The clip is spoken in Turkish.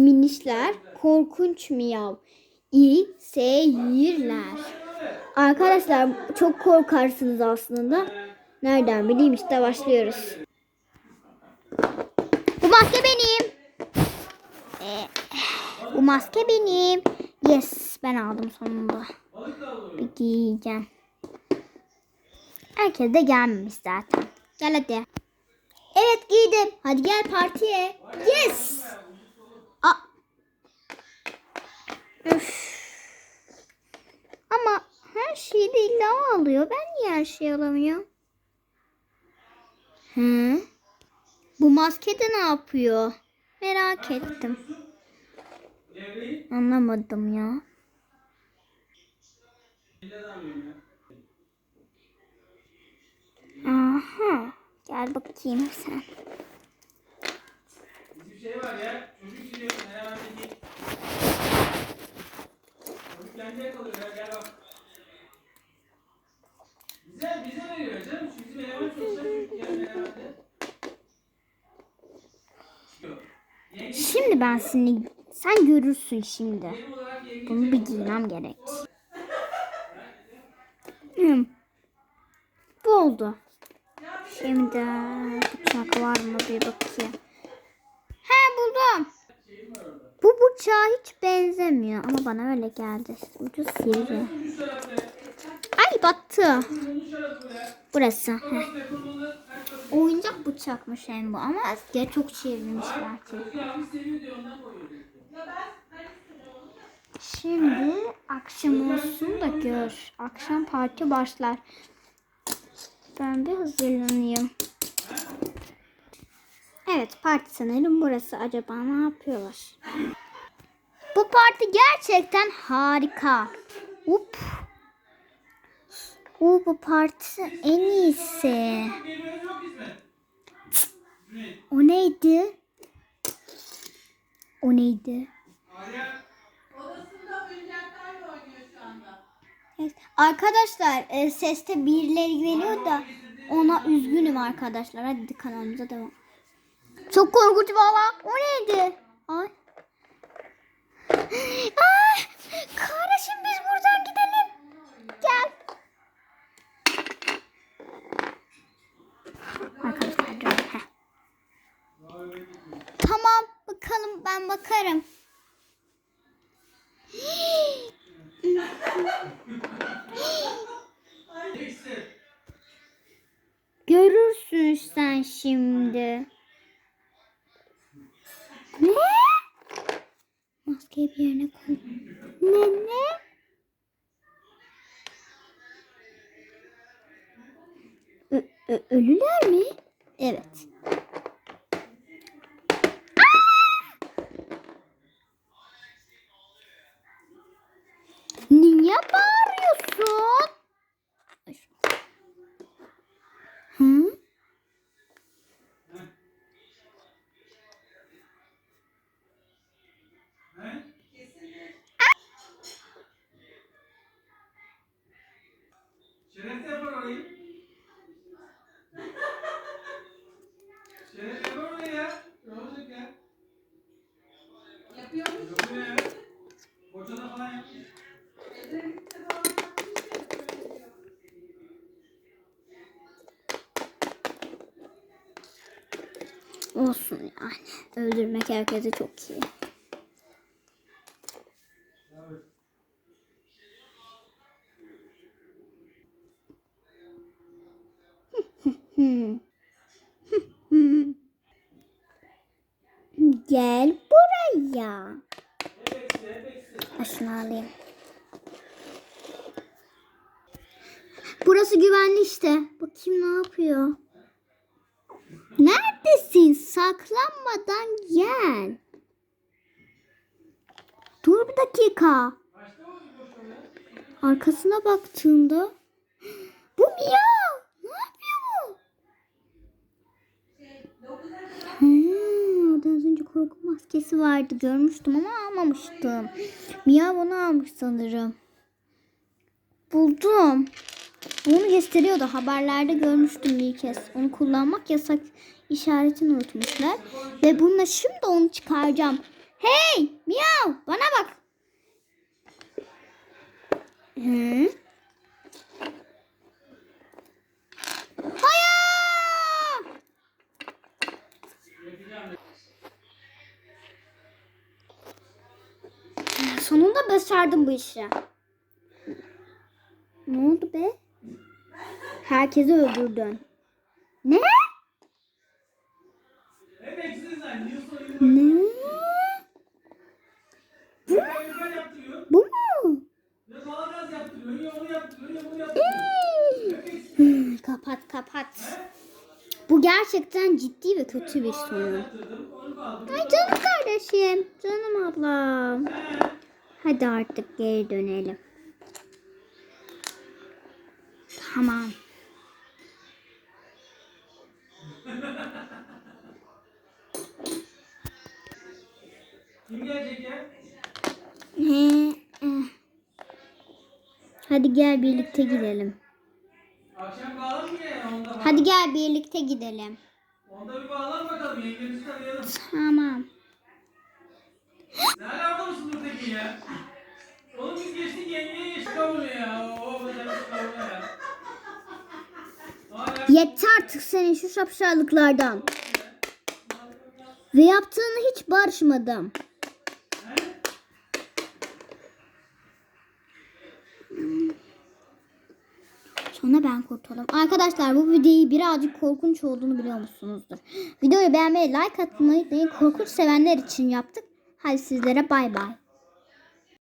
minişler, korkunç miyav, iyi seyirler. Arkadaşlar çok korkarsınız aslında. Nereden bileyim işte başlıyoruz. Bu maske benim. Ee, bu maske benim. Yes ben aldım sonunda. Bir giyeceğim. Herkes de gelmemiş zaten. Gel hadi. Evet giydim. Hadi gel partiye. Yes. Üf. Ama her şeyi de illa alıyor. Ben niye her şeyi alamıyorum? Hı? Bu maske de ne yapıyor? Merak ettim. Anlamadım ya. Aha. Gel bakayım sen. Bir şey var ya. Çocuk gidiyor. Hemen kendi yakalıyor ya. Gel bak. Bize, bize veriyor canım. Şu bizim eleman çalışan çocuk yani. Yenge Şimdi ben seni sen görürsün şimdi. Bunu bir giymem gerek. Hmm. Bu oldu. Şimdi bıçak var mı bir bakayım. He buldum. Bu bıçağa hiç benzemiyor ama bana öyle geldi. Ucu sivri. Ay battı. Burası. Heh. Oyuncak bıçakmış hem bu ama ya çok çevirmişler ondan koyuyor. Şimdi akşam olsun da gör. Akşam parti başlar. Ben bir hazırlanayım. Evet parti sanırım burası. Acaba ne yapıyorlar? Bu parti gerçekten harika. Up. U bu parti en iyisi. O neydi? O neydi? Evet. Arkadaşlar e, seste birileri geliyor da ona üzgünüm arkadaşlar. Hadi kanalımıza devam. Çok korkunç valla. O neydi? Ay. Ay. Kardeşim biz buradan gidelim. Gel. Tamam bakalım ben bakarım. Görürsün sen şimdi. Ne? Maskeyi bir yerine koy. Ne ne? Ö- ö- ölüler mi? Evet. Aa! Niye bağırıyorsun? Ay. Hı? He? Şeref yapar orayı. Şeref yapar orayı ya. Ne olacak ya? Yapıyormuş. Yapıyor ya. Koçada falan yapmış. Olsun yani. Öldürmek herkese çok iyi. Evet. Hmm. Hmm. Gel buraya. Şunu alayım. Burası güvenli işte. Bakayım ne yapıyor. Neredesin? Saklanmadan gel. Dur bir dakika. Arkasına baktığımda bu Mia. Ne yapıyor bu? Hmm, orada az önce korku maskesi vardı. Görmüştüm ama almamıştım. Mia bunu almış sanırım. Buldum. Onu gösteriyordu. Haberlerde görmüştüm bir kez. Onu kullanmak yasak işaretini unutmuşlar. Ve bununla şimdi onu çıkaracağım. Hey miyav bana bak. Hı? Başardım bu işi. Ne oldu be? Herkesi öldürdün. Ne? Ne? Yaptırıyor. Bu mu? Kapat kapat. Bu gerçekten ciddi ve kötü bir sorun. Ay canım kardeşim. Canım ablam. Hadi artık geri dönelim. Tamam. Kim gelecek ya? He, eh. Hadi gel birlikte gidelim. Akşam bağlan mı ya? Onda. Hadi gel birlikte gidelim. Onda bir bağlan bakalım. Yengemizi tanıyalım. Tamam. Ne alaka mısın Nurtekin ya? Oğlum biz geçtik yengeye geçtik kavunu ya. Oo be kavunu ya. Yeter artık senin şu şapşallıklardan. Ve yaptığını hiç barışmadım. Sonra ben kurtuldum. Arkadaşlar bu videoyu birazcık korkunç olduğunu biliyor musunuzdur? Videoyu beğenmeyi, like atmayı. Korkunç sevenler için yaptık. Hadi sizlere bay bay.